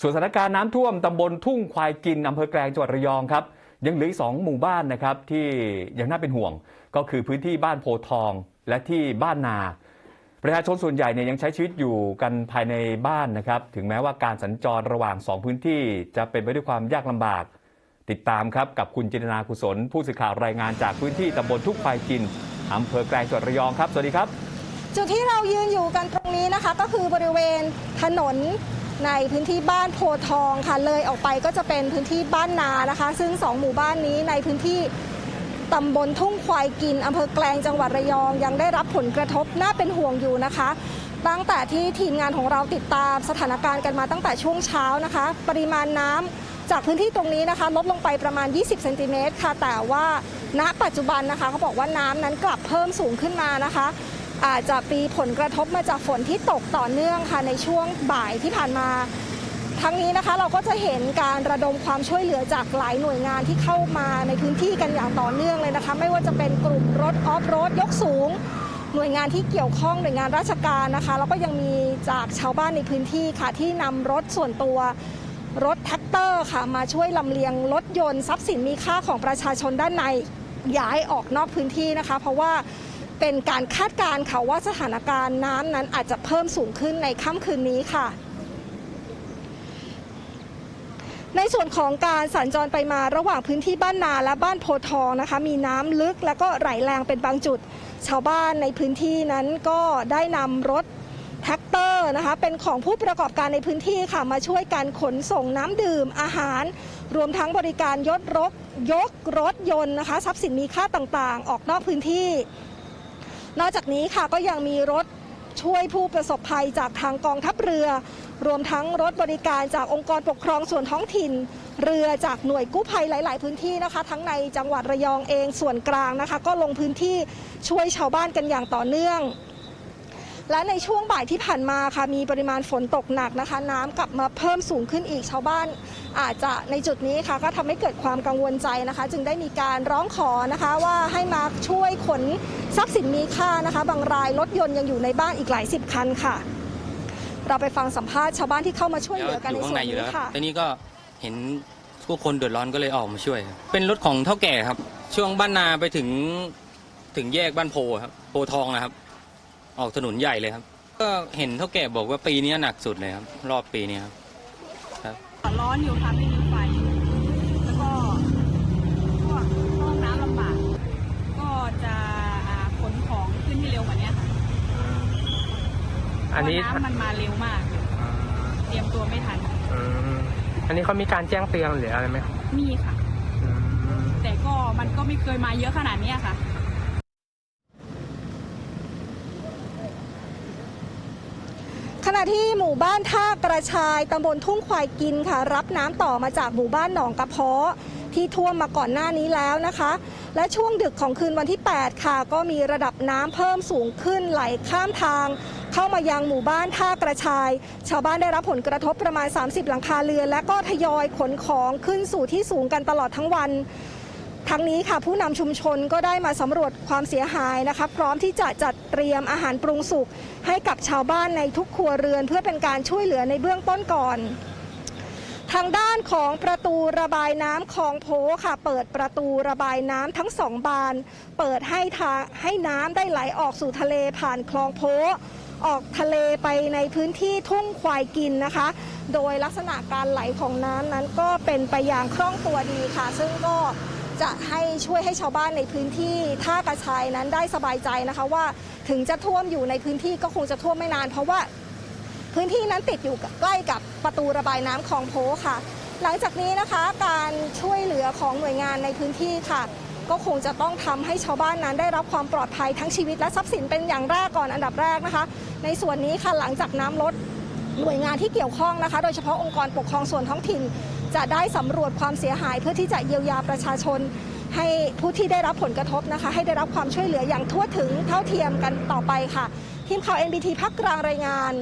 ส่วนสถานการณ์น้ำท่วมตำบลทุ่งควายกินอำเภอแกลงจังหวัดระยองครับ ยังเหลืออีกสองหมู่บ้านนะครับที่ยังน่าเป็นห่วง ก็คือพื้นที่บ้านโพทองและที่บ้านนา ประชาชนส่วนใหญ่เนี่ยยังใช้ชีวิตอยู่กันภายในบ้านนะครับ ถึงแม้ว่าการสัญจรระหว่างสองพื้นที่จะเป็นไปด้วยความยากลำบาก ติดตามครับกับคุณจินนากุศล ผู้สื่อข่าวรายงานจากพื้นที่ตำบลทุ่งควายกินอำเภอแกลงจังหวัดระยองครับ สวัสดีครับ จุดที่เรายืนอยู่กันตรงนี้นะคะ ก็คือบริเวณถนน ในพื้นที่บ้านโพทองค่ะเลยออกไปก็จะเป็นพื้นที่บ้านนานะคะ ซึ่งสองหมู่บ้านนี้ในพื้นที่ตำบลทุ่งควายกินอำเภอแกลงจังหวัดระยอง ยังได้รับผลกระทบน่าเป็นห่วงอยู่นะคะ ตั้งแต่ที่ทีมงานของเราติดตามสถานการณ์กันมาตั้งแต่ช่วงเช้านะคะ ปริมาณน้ำจากพื้นที่ตรงนี้นะคะ ลดลงไปประมาณ 20เซนติเมตรค่ะแต่ว่าณปัจจุบันนะคะเขาบอกว่าน้ำนั้นกลับเพิ่มสูงขึ้นมานะคะ อาจจะมีผลกระทบมาจากฝนที่ตกต่อเนื่องค่ะในช่วงบ่ายที่ผ่านมาทั้งนี้นะคะเราก็จะเห็นการระดมความช่วยเหลือจากหลายหน่วยงานที่เข้ามาในพื้นที่กันอย่างต่อเนื่องเลยนะคะ ไม่ว่าจะเป็นกลุ่มรถออฟโรดยกสูง หน่วยงานที่เกี่ยวข้องหน่วยงานราชการนะคะ แล้วก็ยังมีจากชาวบ้านในพื้นที่ค่ะที่นำรถส่วนตัวรถแท็กเตอร์ค่ะมาช่วยลำเลียงรถยนต์ทรัพย์สินมีค่าของประชาชนด้านในย้ายออกนอกพื้นที่นะคะ เพราะว่า เป็นการคาดการณ์ค่ะว่าสถานการณ์น้ำนั้นอาจจะเพิ่มสูงขึ้นในค่ำคืนนี้ค่ะ ในส่วนของการสัญจรไปมาระหว่างพื้นที่บ้านนาและบ้านโพทองนะคะ มีน้ำลึกและก็ไหลแรงเป็นบางจุด ชาวบ้านในพื้นที่นั้นก็ได้นำรถแท็กเตอร์นะคะเป็นของผู้ประกอบการในพื้นที่ค่ะ มาช่วยกันขนส่งน้ำดื่มอาหาร รวมทั้งบริการยดรถยกรถยนต์นะคะ ทรัพย์สินมีค่าต่างๆ ออกนอกพื้นที่ นอกจากนี้ค่ะก็ยังมีรถช่วยผู้ประสบภัยจากทางกองทัพเรือ รวมทั้งรถบริการจากองค์กรปกครองส่วนท้องถิ่น เรือจากหน่วยกู้ภัยหลาย ๆ พื้นที่นะคะ ทั้งในจังหวัดระยองเองส่วนกลางนะคะ ก็ลงพื้นที่ช่วยชาวบ้านกันอย่างต่อเนื่อง และในช่วงบ่ายที่ผ่านมาค่ะมีปริมาณฝนตกหนักนะคะ น้ำกลับมาเพิ่มสูงขึ้นอีกชาวบ้าน อาจจะในจุดนี้ค่ะก็ทำให้เกิดความกังวลใจนะคะ จึงได้มีการร้องขอนะคะว่าให้มาช่วยขนทรัพย์สินมีค่านะคะ บางรายรถยนต์ยังอยู่ในบ้านอีกหลายสิบคันค่ะ เราไปฟังสัมภาษณ์ชาวบ้านที่เข้ามาช่วยเหลือกันในส่วนนี้ค่ะทีนี้ก็เห็นทุกคนเดือดร้อนก็เลยออกมาช่วย เป็นรถของเท่าแก่ครับ ช่วงบ้านนาไปถึงถึงแยกบ้านโพครับโพทองนะครับ ออกถนนใหญ่เลยครับ ก็เห็นเท่าแก่บอกว่าปีนี้หนักสุดเลยครับ รอบปีนี้ครับร้อนอยู่ค่ะไม่มีไฟแล้วก็พวกห้องน้ำลำบากก็จะอ่าขนของขึ้นให้เร็วกว่านี้ค่ะอันนี้เพราะว่าน้ำมันมาเร็วมาก เตรียมตัวไม่ทันอืมอันนี้เขามีการแจ้งเตือนหรืออะไรไหมครับมีค่ะอืมแต่ก็มันก็ไม่เคยมาเยอะขนาดเนี้ยค่ะ ขณะที่หมู่บ้านท่ากระชายตำบลทุ่งควายกินค่ะ รับน้ำต่อมาจากหมู่บ้านหนองกระเพาะที่ท่วมมาก่อนหน้านี้แล้วนะคะ และช่วงดึกของคืนวันที่ 8 ค่ะ ก็มีระดับน้ำเพิ่มสูงขึ้นไหลข้ามทาง เข้ามายังหมู่บ้านท่ากระชาย ชาวบ้านได้รับผลกระทบประมาณ 30 หลังคาเรือนและก็ทยอยขนของขึ้นสู่ที่สูงกันตลอดทั้งวัน ทั้งนี้ค่ะผู้นำชุมชนก็ได้มาสำรวจความเสียหายนะคะพร้อมที่จะจัดเตรียมอาหารปรุงสุกให้กับชาวบ้านในทุกครัวเรือน เพื่อเป็นการช่วยเหลือในเบื้องต้นก่อน ทางด้านของประตูระบายน้ำคลองโพค่ะ เปิดประตูระบายน้ำทั้งสองบาน เปิดให้ทางให้น้ำได้ไหลออกสู่ทะเลผ่านคลองโพออกทะเลไปในพื้นที่ทุ่งควายกินนะคะ โดยลักษณะการไหลของน้ำนั้นก็เป็นไปอย่างคล่องตัวดีค่ะ ซึ่งก็ จะให้ช่วยให้ชาวบ้านในพื้นที่ท่ากระชายนั้นได้สบายใจนะคะว่าถึงจะท่วมอยู่ในพื้นที่ก็คงจะท่วมไม่นาน เพราะว่าพื้นที่นั้นติดอยู่ใกล้กับประตูระบายน้ำคลองโพค่ะ หลังจากนี้นะคะการช่วยเหลือของหน่วยงานในพื้นที่ค่ะ ก็คงจะต้องทำให้ชาวบ้านนั้นได้รับความปลอดภัยทั้งชีวิตและทรัพย์สินเป็นอย่างแรกก่อนอันดับแรกนะคะ ในส่วนนี้ค่ะหลังจากน้ำลดหน่วยงานที่เกี่ยวข้องนะคะ โดยเฉพาะองค์กรปกครองส่วนท้องถิ่น จะได้สำรวจความเสียหายเพื่อที่จะเยียวยาประชาชน ให้ผู้ที่ได้รับผลกระทบนะคะ ให้ได้รับความช่วยเหลืออย่างทั่วถึงเท่าเทียมกันต่อไปค่ะ ทีมข่าว NBT พักกลางรายงาน